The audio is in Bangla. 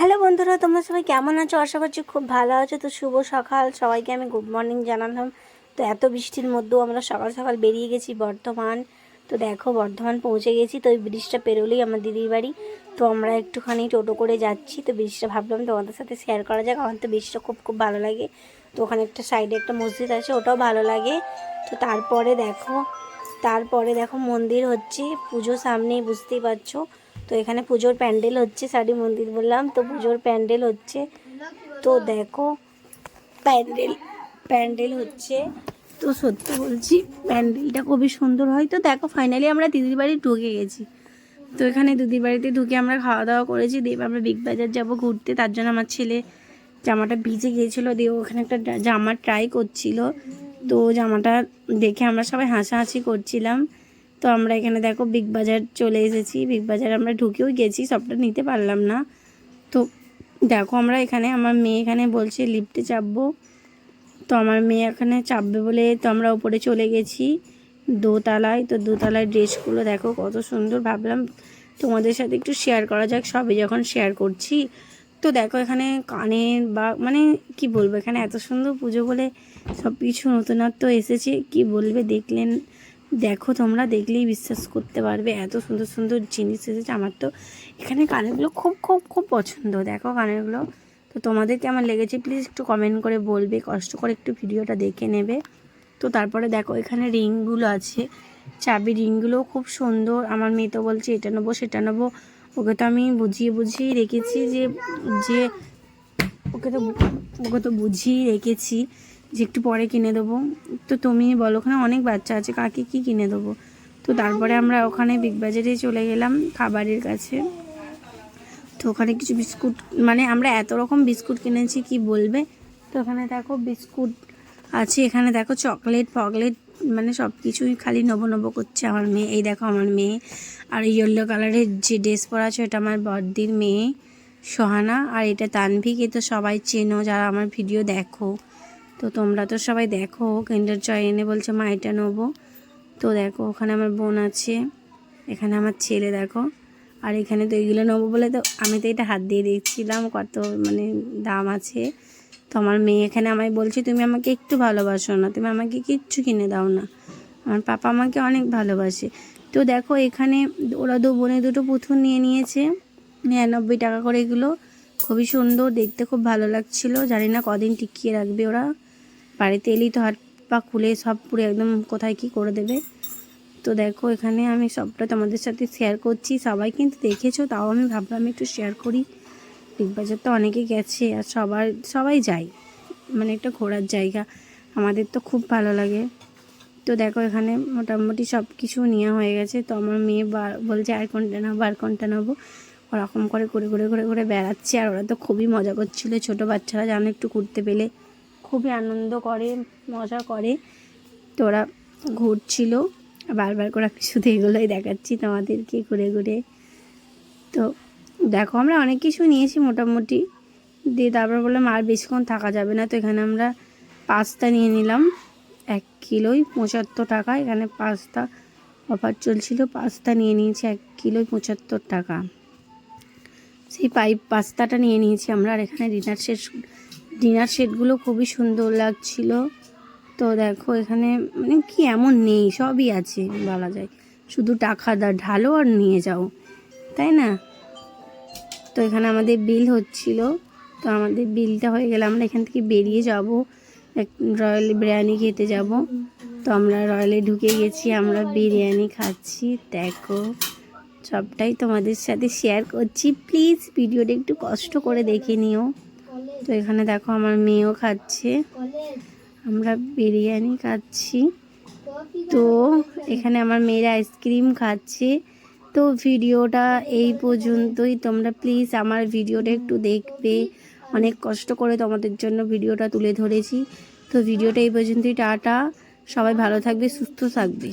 হ্যালো বন্ধুরা, তোমরা সবাই কেমন আছো? আশা করছি খুব ভালো আছো। তো শুভ সকাল। সবাইকে আমি গুড মর্নিং জানালাম। তো এত বৃষ্টির মধ্যেও আমরা সকাল সকাল বেরিয়ে গেছি বর্ধমান। তো দেখো, বর্ধমান পৌঁছে গেছি। তো ওই ব্রিজটা পেরোলেই আমার দিদির বাড়ি। তো আমরা একটুখানি টোটো করে যাচ্ছি। তো ব্রিজটা ভাবলাম তোমাদের সাথে শেয়ার করা যাক। আমার তো ব্রিজটা খুব খুব ভালো লাগে। তো ওখানে একটা সাইডে একটা মসজিদ আছে, ওটাও ভালো লাগে। তো তারপরে দেখো তারপরে দেখো মন্দির হচ্ছে। পুজো সামনেই, বুঝতেই পারছ। তো এখানে পুজোর প্যান্ডেল হচ্ছে, সারি মন্দির বললাম, তো পুজোর প্যান্ডেল হচ্ছে। তো দেখো, প্যান্ডেল প্যান্ডেল হচ্ছে। তো সত্যি বলছি, প্যান্ডেলটা খুবই সুন্দর হয়। তো দেখো ফাইনালি আমরা দিদির বাড়ি ঢুকে গেছি। তো এখানে দিদির বাড়িতে ঢুকে আমরা খাওয়া দাওয়া করেছি। দিয়ে আমরা বিগ বাজার যাব ঘুরতে। তার জন্য আমার ছেলে জামাটা ভিজে গিয়েছিল। দিয়ে ওখানে একটা জামা ট্রাই করছিল। তো জামাটা দেখে আমরা সবাই হাসাহাসি করছিলাম। তো আমরা এখানে দেখো বিগ বাজার চলে এসেছি। বিগ বাজার আমরা ঢুকেও গেছি, সবটা নিতে পারলাম না। তো দেখো আমরা এখানে, আমার মেয়ে এখানে বলছে লিফটে চাপবো। তো আমার মেয়ে এখানে চাপবে বলে তো আমরা উপরে চলে গেছি দোতলায়। তো দোতলায় ড্রেসগুলো দেখো কত সুন্দর, ভাবলাম তোমাদের সাথে একটু শেয়ার করা যাক, সবই যখন শেয়ার করছি। তো দেখো এখানে কানের বা মানে কি বলব, এখানে এত সুন্দর পুজো বলে সব কিছু নতুনত্ব এসেছে, কি বলবে দেখলেন দেখো, তোমরা দেখলেই বিশ্বাস করতে পারবে। এত সুন্দর সুন্দর জিনিস এসেছে। আমার তো এখানে কানেরগুলো খুব খুব খুব পছন্দ। দেখো কানেরগুলো তো তোমাদের কেমন লেগেছে প্লিজ একটু কমেন্ট করে বলবে, কষ্ট করে একটু ভিডিওটা দেখে নেবে। তো তারপরে দেখো, এখানে রিংগুলো আছে। চাবি রিংগুলোও খুব সুন্দর। আমার মেয়ে তো বলছে, এটা নেব, সেটা নেব। ওকে তো আমি বুঝিয়ে বুঝিয়ে রেখেছি যে যে ওকে তো ওকে তো বুঝিয়ে রেখেছি। যে একটু পরে কিনে দেবো। তো তুমি বলো, ওখানে অনেক বাচ্চা আছে, কাকে কি কিনে দেবো? তো তারপরে আমরা ওখানে বিগ বাজারে চলে গেলাম খাবারের কাছে। তো ওখানে কিছু বিস্কুট মানে আমরা এত রকম বিস্কুট কিনেছি, কি বলবে? তো ওখানে দেখো বিস্কুট আছে, এখানে দেখো চকলেট, ফকলেট মানে সব কিছুই খালি নব নব করছে আমার মেয়ে। এই দেখো আমার মেয়ে, আর ইয়েলো কালারের যে ড্রেস পরা আছে ওটা আমার বড়দির মেয়ে, সোহানা, আর এটা তানভিক, এ তো সবাই চেনো, যারা আমার ভিডিও দেখো। তো তোমরা তো সবাই দেখো কিন্ডার জয় এনে বলছে, মা, এটা নেব। তো দেখো, ওখানে আমার বোন আছে, এখানে আমার ছেলে দেখো। আর এখানে তো এইগুলো নেব বলে তো আমি তো এটা হাত দিয়ে দেখছিলাম, কত মানে দাম আছে। তো আমার মেয়ে এখানে আমায় বলছে, তুমি আমাকে একটু ভালোবাসো না, তুমি আমাকে কিচ্ছু কিনে দাও না। আমার পাপা আমাকে অনেক ভালোবাসে। তো দেখো, এখানে ওরা দু বোনে দুটো পুতুল নিয়ে নিয়েছে, নিরানব্বই টাকা করে এগুলো। খুবই সুন্দর, দেখতে খুব ভালো লাগছিল। জানি না কদিন টিকিয়ে রাখবে ওরা। বাড়িতে এলেই তো হাত পা খুলে সব পুরো একদম কোথায় কি করে দেবে? তো দেখো, এখানে আমি সবটা তোমাদের সাথে শেয়ার করছি। সবাই কিন্তু দেখেছ, তাও আমি ভাবলাম একটু শেয়ার করি। বিগ বাজার তো অনেকে গেছে আর সবার, সবাই যায়। মানে একটা ঘোরার জায়গা। আমাদের তো খুব ভালো লাগে। তো দেখো, এখানে মোটামুটি সব কিছু নেওয়া হয়ে গেছে। তো আমার মেয়ে বলছে আর কোনটা নেব, আর কোনটা নেব। ওরকম করে ঘুরে ঘুরে ঘুরে করে বেড়াচ্ছে। আর ওরা তো খুবই মজা করছিল। ছোটো বাচ্চারা জানো, একটু ঘুরতে পেলে। খুবই আনন্দ করে, মজা করে। তো ওরা ঘুরছিল, বারবার করে শুধু এগুলোই দেখাচ্ছি তোমাদেরকে ঘুরে ঘুরে। তো দেখো, আমরা অনেক কিছু নিয়েছি মোটামুটি। দিয়ে তারপর বললাম, আর বেশিক্ষণ থাকা যাবে না। তো এখানে আমরা পাস্তা নিয়ে নিলাম, এক কিলোই পঁচাত্তর টাকা। এখানে পাস্তা অফার চলছিল, পাস্তা নিয়ে নিয়েছি এক কিলোই পঁচাত্তর টাকা। সেই পাইপ পাস্তাটা নিয়ে নিয়েছি আমরা, আর এখানে ডিনার সেট ডিনার সেটগুলো খুবই সুন্দর লাগছিল। তো দেখো, এখানে মানে কি এমন নেই, সবই আছে বলা যায়। শুধু টাকা দা ঢালো আর নিয়ে যাও, তাই না? তো এখানে আমাদের বিল হচ্ছিল। তো আমাদের বিলটা হয়ে গেলে আমরা এখান থেকে বেরিয়ে যাব। এক রয়্যাল বিরিয়ানি খেতে যাব। তো আমরা রয়্যালে ঢুকে গেছি, আমরা বিরিয়ানি খাচ্ছি। দেখো, সবটাই তোমাদের সাথে শেয়ার করছি। প্লিজ ভিডিওটা একটু কষ্ট করে দেখে নিও। তো এখানে দেখো আমার মেয়েও খাচ্ছে। আমরা বিরিয়ানি খাচ্ছি। তো এখানে আমার মেয়েরা আইসক্রিম খাচ্ছে। তো ভিডিওটা এই পর্যন্তই। তোমরা প্লিজ আমার ভিডিওটা একটু দেখবে। অনেক কষ্ট করে তোমাদের জন্য ভিডিওটা তুলে ধরেছি। তো ভিডিওটা এই পর্যন্তই, টাটা। সবাই ভালো থাকবে, সুস্থ থাকবে।